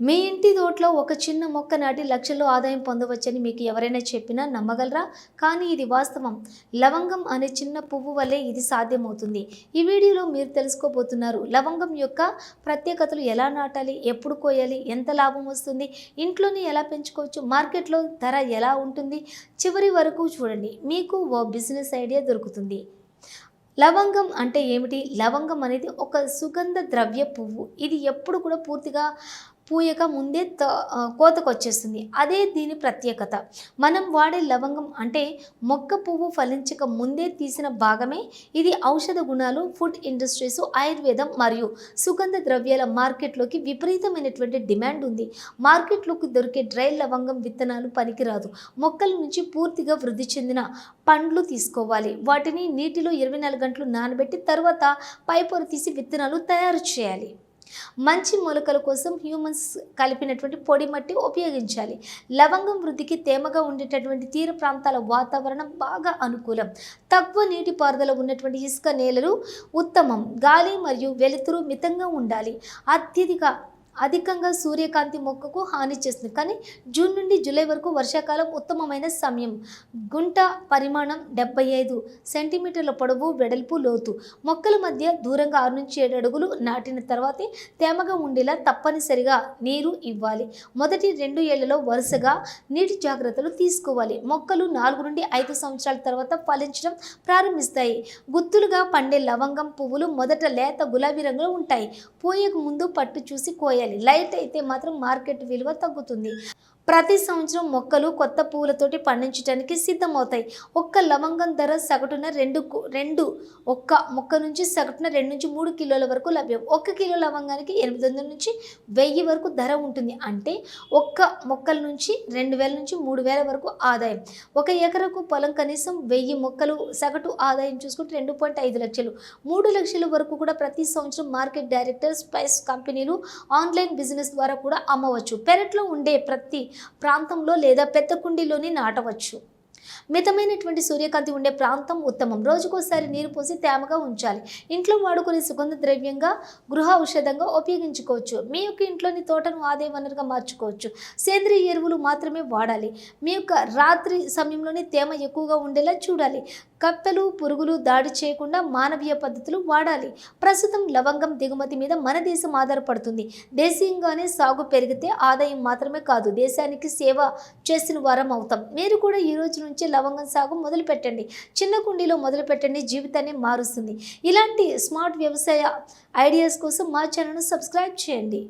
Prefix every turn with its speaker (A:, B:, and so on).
A: మీ ఇంటి తోటలో ఒక చిన్న మొక్క నాటి లక్షల్లో ఆదాయం పొందవచ్చని మీకు ఎవరైనా చెప్పినా నమ్మగలరా? కానీ ఇది వాస్తవం. లవంగం అనే చిన్న పువ్వు వల్లే ఇది సాధ్యమవుతుంది. ఈ వీడియోలో మీరు తెలుసుకోబోతున్నారు లవంగం యొక్క ప్రత్యేకతలు ఎలా నాటాలి ఎప్పుడు కోయాలి ఎంత లాభం వస్తుంది ఇంట్లోనే ఎలా పెంచుకోవచ్చు మార్కెట్లో ధర ఎలా ఉంటుంది చివరి వరకు చూడండి. మీకు ఓ బిజినెస్ ఐడియా దొరుకుతుంది. లవంగం అంటే ఏమిటి? లవంగం అనేది ఒక సుగంధ ద్రవ్య పువ్వు. ఇది ఎప్పుడు కూడా పూర్తిగా పూయక ముందే త కోతకు వచ్చేస్తుంది అదే దీని ప్రత్యేకత. మనం వాడే లవంగం అంటే మొక్క పువ్వు ఫలించక ముందే తీసిన భాగమే. ఇది ఔషధ గుణాలు ఫుడ్ ఇండస్ట్రీస్ ఆయుర్వేదం మరియు సుగంధ ద్రవ్యాల మార్కెట్లోకి విపరీతమైనటువంటి డిమాండ్ ఉంది. మార్కెట్లోకి దొరికే డ్రై లవంగం విత్తనాలు పనికిరాదు. మొక్కల నుంచి పూర్తిగా వృద్ధి చెందిన పండ్లు తీసుకోవాలి. వాటిని నీటిలో ఇరవై నాలుగు గంటలు నానబెట్టి తర్వాత పైపొర తీసి విత్తనాలు తయారు చేయాలి. మంచి మొలకల కోసం హ్యూమన్స్ కలిపినటువంటి పొడి మట్టి ఉపయోగించాలి. లవంగం వృద్ధికి తేమగా ఉండేటటువంటి తీర ప్రాంతాల వాతావరణం బాగా అనుకూలం. తక్కువ నీటిపారుదల ఉన్నటువంటి ఇసుక నేలలు ఉత్తమం. గాలి మరియు వెలుతురు మితంగా ఉండాలి. అత్యధిక అధికంగా సూర్యకాంతి మొక్కకు హాని చేస్తుంది. కానీ జూన్ నుండి జూలై వరకు వర్షాకాలం ఉత్తమమైన సమయం. గుంట పరిమాణం డెబ్బై ఐదు సెంటీమీటర్ల పొడవు వెడల్పు లోతు. మొక్కల మధ్య దూరంగా ఆరు నుంచి ఏడు అడుగులు నాటిన తర్వాతే తేమగా ఉండేలా తప్పనిసరిగా నీరు ఇవ్వాలి. మొదటి రెండు ఏళ్ళలో వరుసగా నీటి జాగ్రత్తలు తీసుకోవాలి. మొక్కలు నాలుగు నుండి ఐదు సంవత్సరాల తర్వాత ఫలించడం ప్రారంభిస్తాయి. గుత్తులుగా పండే లవంగం పువ్వులు మొదట లేత గులాబీ రంగులో ఉంటాయి. పోయేకు ముందు పట్టు చూసి కోయాలి. లైట్ అయితే మాత్రం మార్కెట్ విలువ తగ్గుతుంది. ప్రతి సంవత్సరం మొక్కలు కొత్త పువ్వులతోటి పండించడానికి సిద్ధమవుతాయి. ఒక్క లవంగం ధర సగటున రెండు కు- రెండు ఒక్క మొక్క నుంచి సగటున రెండు నుంచి మూడు కిలోల వరకు లభ్యం. ఒక్క కిలో లవంగానికి ఎనిమిది వందల నుంచి వెయ్యి వరకు ధర ఉంటుంది. అంటే ఒక్క మొక్కల నుంచి రెండు వేల నుంచి మూడు వేల వరకు ఆదాయం. ఒక ఎకరకు పొలం కనీసం వెయ్యి మొక్కలు సగటు ఆదాయం చూసుకుంటే రెండు పాయింట్ ఐదు లక్షలు. మూడు లక్షల వరకు కూడా ప్రతి సంవత్సరం మార్కెట్ డైరెక్టర్ స్పైస్ కంపెనీలు ఆన్లైన్ బిజినెస్ ద్వారా కూడా అమ్మవచ్చు. పెరట్లో ఉండే ప్రతి ప్రాంతంలో లేదా పెద్ద కుండీలోని నాటవచ్చు. మితమైనటువంటి సూర్యకాంతి ఉండే ప్రాంతం ఉత్తమం. రోజుకోసారి నీరు పోసి తేమగా ఉంచాలి. ఇంట్లో వాడుకునే సుగంధ ద్రవ్యంగా గృహ ఔషధంగా ఉపయోగించుకోవచ్చు. మీ యొక్క ఇంట్లోని తోటను ఆదాయ వనరుగా మార్చుకోవచ్చు. సేంద్రియ ఎరువులు మాత్రమే వాడాలి. మీ యొక్క రాత్రి సమయంలోనే తేమ ఎక్కువగా ఉండేలా చూడాలి. కప్పెలు పురుగులు దాడి చేయకుండా మానవీయ పద్ధతులు వాడాలి. ప్రస్తుతం లవంగం దిగుమతి మీద మన దేశం ఆధారపడుతుంది. దేశీయంగానే సాగు పెరిగితే ఆదాయం మాత్రమే కాదు దేశానికి సేవ చేసిన వారం అవుతాం. మీరు కూడా ఈ రోజు నుంచి లవంగం సాగు మొదలు పెట్టండి చిన్న కుండీలో మొదలు పెట్టండి జీవితాన్ని మారుస్తుంది. ఇలాంటి స్మార్ట్ వ్యవసాయ ఐడియాస్ కోసం మా ఛానల్ను సబ్స్క్రైబ్ చేయండి.